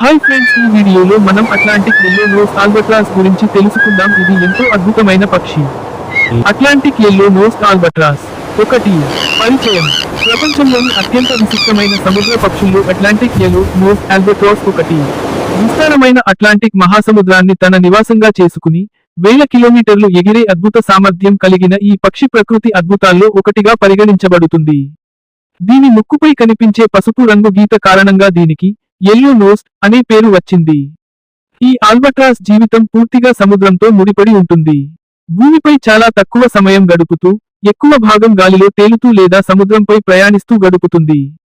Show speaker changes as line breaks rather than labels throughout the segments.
Hi friends ఈ వీడియోలో మనం అట్లాంటిక్ ఎల్లో నోస్ ఆల్బట్రాస్ గురించి తెలుసుకుందాం. ఇది ఎంతో అద్భుతమైన పక్షి. అట్లాంటిక్ ఎల్లో నోస్ ఆల్బట్రాస్ ఒకటి. పరిచయం. ప్రపంచంలోని అత్యంత విశిష్టమైన సముద్ర పక్షుల్లో అట్లాంటిక్ ఎల్లో నోస్ ఆల్బట్రాస్ ఒకటి. విస్తారమైన అట్లాంటిక్ మహాసముద్రాన్ని తన నివాసంగా చేసుకుని వేల కిలోమీటర్లు ఎగిరే అద్భుత సామర్థ్యం కలిగిన ఈ పక్షి ప్రకృతి అద్భుతాల్లో ఒకటిగా పరిగణించబడుతుంది. దీని ముక్కుపై కనిపించే పసుపు రంగు గీత కారణంగా దీనికి ఎల్లో అనే పేరు వచ్చింది. ఈ ఆల్బట్రాస్ జీవితం పూర్తిగా సముద్రంతో ముడిపడి ఉంటుంది. భూమిపై చాలా తక్కువ సమయం గడుపుతూ ఎక్కువ భాగం గాలిలో తేలుతూ లేదా సముద్రంపై ప్రయాణిస్తూ గడుపుతుంది.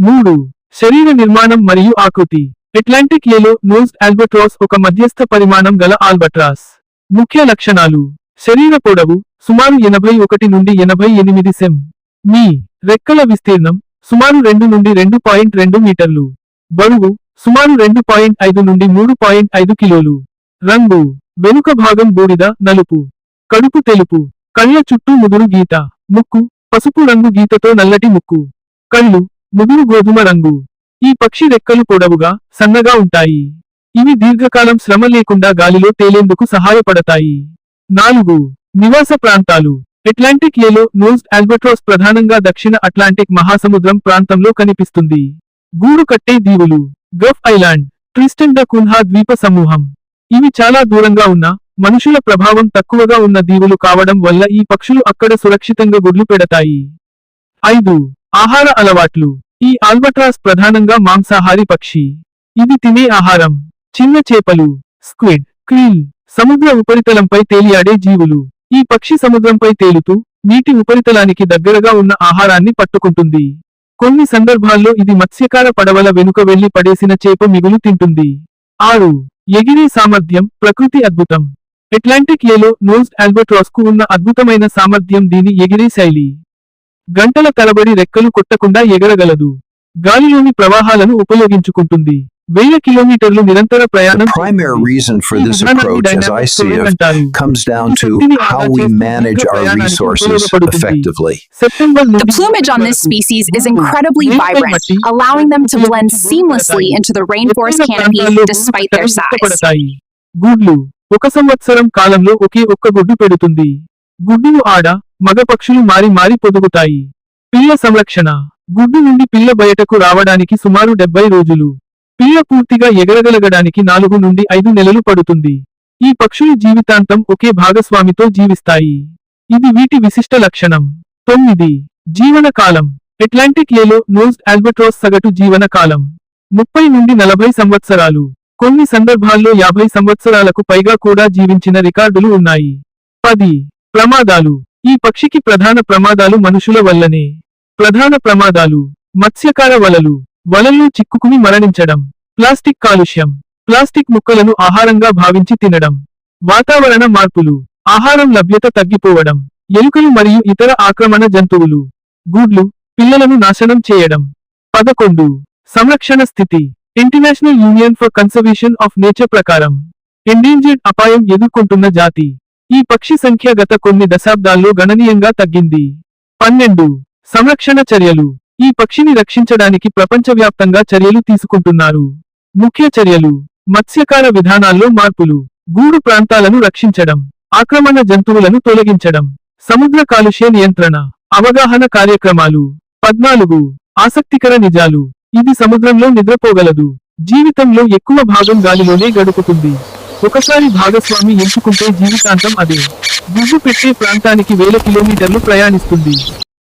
మూడు. శరీర నిర్మాణం మరియు ఆకృతి. అట్లాంటిక్ ఏలో నోస్డ్ ఆల్బట్రాస్ ఒక మధ్యస్థ పరిమాణం గల ఆల్బట్రాస్. ముఖ్య లక్షణాలు. శరీర పొడవు సుమారు ఎనభై ఒకటి నుండి ఎనభై ఎనిమిది సెం. మీ రెక్కల విస్తీర్ణం సుమారు రెండు నుండి రెండు పాయింట్ రెండు మీటర్లు. బరువు సుమారు రెండు పాయింట్ ఐదు నుండి మూడు పాయింట్ ఐదు కిలోలు. రంగు వెనుక భాగం బూడిద నలుపు. కడుపు తెలుపు. కళ్ళ చుట్టూ ముదురు గీత. ముక్కు పసుపు రంగు గీతతో నల్లటి ముక్కు. కళ్ళు ముదురు గోధుమ రంగు. ఈ పక్షి రెక్కలు పొడవుగా సన్నగా ఉంటాయి. ఇవి దీర్ఘకాలం శ్రమ లేకుండా గాలిలో తేలేందుకు సహాయపడతాయి. నాలుగు నివాస ప్రాంతాలు. అట్లాంటిక్ ఏలో నోస్డ్ ఆల్బట్రాస్ ప్రధానంగా దక్షిణ అట్లాంటిక్ మహాసముద్రం ప్రాంతంలో కనిపిస్తుంది. గూడు కట్టే దీవులు Gough island Tristan da Cunha ద్వీప సమూహం. ఇవి చాలా దూరంగా ఉన్న మనుషుల ప్రభావం తక్కువగా ఉన్న దీవులు కావడం వల్ల ఈ పక్షులు అక్కడ సురక్షితంగా గుడ్లు పెడతాయి. ఐదు ఆహార అలవాట్లు. ఈ ఆల్బట్రాస్ ప్రధానంగా మాంసాహారి పక్షి. ఇది తినే ఆహారం. చిన్న చేపలు స్క్విడ్ క్రీల్ సముద్ర ఉపరితలంపై తేలియాడే జీవులు. ఈ పక్షి సముద్రంపై తేలుతూ నీటి ఉపరితలానికి దగ్గరగా ఉన్న ఆహారాన్ని పట్టుకుంటుంది. కొన్ని సందర్భాల్లో ఇది మత్స్యకార పడవల వెనుక వెళ్ళి పడేసిన చేప మిగులు తింటుంది. ఆరు. ఎగిరే సామర్థ్యం ప్రకృతి అద్భుతం. అట్లాంటిక్ ఏలో నోస్డ్ ఆల్బట్రాస్కు ఉన్న అద్భుతమైన సామర్థ్యం దీని ఎగిరే శైలి. గంటల తరబడి రెక్కలు కొట్టకుండా ఎగరగలదు. గాలిలోని ప్రవాహాలను ఉపయోగించుకుంటుంది. వేల కిలోమీటర్లు నిరంతర ప్రయాణం
The primary
చేస్తుంది.
reason for
ఈ
this
విధానాన్ని
approach, as I
dynamic
see
storage
it,
అంటారు.
comes down
ఈ
to
శక్తిని
how
ఆదా
we
చేస్తూ
manage
దీర్ఘ
our
ప్రయాణానికి
resources
ఉపయోగపడుతుంది.
effectively.
సెప్టెంబర్ నుండి
The plumage on this
వరకు
species is
భూమి
incredibly
నేలపై
vibrant,
మట్టి,
allowing them to blend
భూమి
seamlessly
పడతాయి.
into the rainforest
ఎత్తైన
canopy
ప్రాంతాల్లో
despite
భూమి
their
పడతాయి,
size.
ఇష్టపడతాయి. గుడ్లు ఒక సంవత్సరం కాలంలో ఒకే ఒక్క గుడ్డు పెడుతుంది గుడ్డును ఆడ మగ పక్షులు మారి మారి పొదుగుతాయి పిల్ల సంరక్షణ గుడ్డు నుండి పిల్ల బయటకు రావడానికి సుమారు డెబ్బై రోజులు పిల్ల పూర్తిగా ఎగరగలగడానికి నాలుగు నుండి ఐదు నెలలు పడుతుంది. ఈ పక్షులు జీవితాంతం ఒకే భాగస్వామితో జీవిస్తాయి. ఇది వీటి విశిష్ట లక్షణం. తొమ్మిది. జీవన కాలం అట్లాంటిక్ ఏలో నోజ్ ఆల్బట్రాస్ సగటు జీవన కాలం ముప్పై నుండి నలభై సంవత్సరాలు. కొన్ని సందర్భాల్లో యాభై సంవత్సరాలకు పైగా కూడా జీవించిన రికార్డులు ఉన్నాయి. పది. ప్రమాదాలు. ఈ పక్షికి ప్రధాన ప్రమాదాలు మనుషుల వల్లనే. ప్రధాన ప్రమాదాలు. మత్స్యకార వలలు. వలల్లో చిక్కుకుని మరణించడం ప్లాస్టిక్ కాలుష్యం ప్లాస్టిక్ ముక్కలను ఆహారంగా భావించి తినడం వాతావరణ మార్పులు ఆహారం లభ్యత తగ్గిపోవడం ఎలుకలు మరియు ఇతర ఆక్రమణ జంతువులు గూడ్లు పిల్లలను నాశనం చేయడం. పదకొండు. సంరక్షణ స్థితి International Union for Conservation of Nature ప్రకారం ఎండేంజర్డ్ అపాయం ఎదుర్కొంటున్న జాతి. ఈ పక్షి సంఖ్య గత కొన్ని దశాబ్దాల్లో గణనీయంగా తగ్గింది. పన్నెండు. సంరక్షణ చర్యలు ఈ పక్షిని రక్షించడానికి ప్రపంచవ్యాప్తంగా చర్యలు తీసుకుంటున్నారు. ముఖ్య చర్యలు మత్స్యకార విధానాల్లో మార్పులు గూడు ప్రాంతాలను రక్షించడం ఆక్రమణ జంతువులను తొలగించడం సముద్ర కాలుష్య నియంత్రణ అవగాహన కార్యక్రమాలు పద్నాలుగు ఆసక్తికర నిజాలు. ఇది సముద్రంలో నిద్రపోగలదు జీవితంలో ఎక్కువ భాగం గాలిలోనే గడుపుతుంది. ఒకసారి భాగస్వామి ఎంచుకుంటే జీవితాంతం అదే. గుడ్డు పెట్టే ప్రాంతానికి వేల కిలోమీటర్లు ప్రయాణిస్తుంది.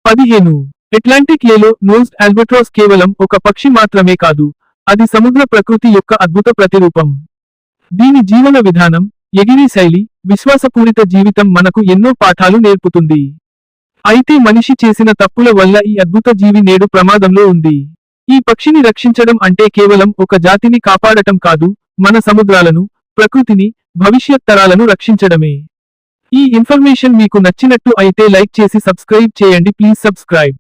పదిహేను అట్లాంటిక్ ఏలో నోస్డ్ ఆల్బెట్రాస్ కేవలం ఒక పక్షి మాత్రమే కాదు అది సముద్ర ప్రకృతి యొక్క అద్భుత ప్రతిరూపం. దీని జీవన విధానం ఎగిరే శైలి విశ్వాసపూరిత జీవితం మనకు ఎన్నో పాఠాలు నేర్పుతుంది. అయితే మనిషి చేసిన తప్పుల వల్ల ఈ అద్భుత జీవి నేడు ప్రమాదంలో ఉంది. ఈ పక్షిని రక్షించడం అంటే కేవలం ఒక జాతిని కాపాడటం కాదు మన సముద్రాలను ప్రకృతిని భవిష్యత్ తరాలను రక్షించడమే. ఈ ఇన్ఫర్మేషన్ మీకు నచ్చినట్టు అయితే లైక్ చేసి సబ్స్క్రైబ్ చేయండి ప్లీజ్ సబ్స్క్రైబ్.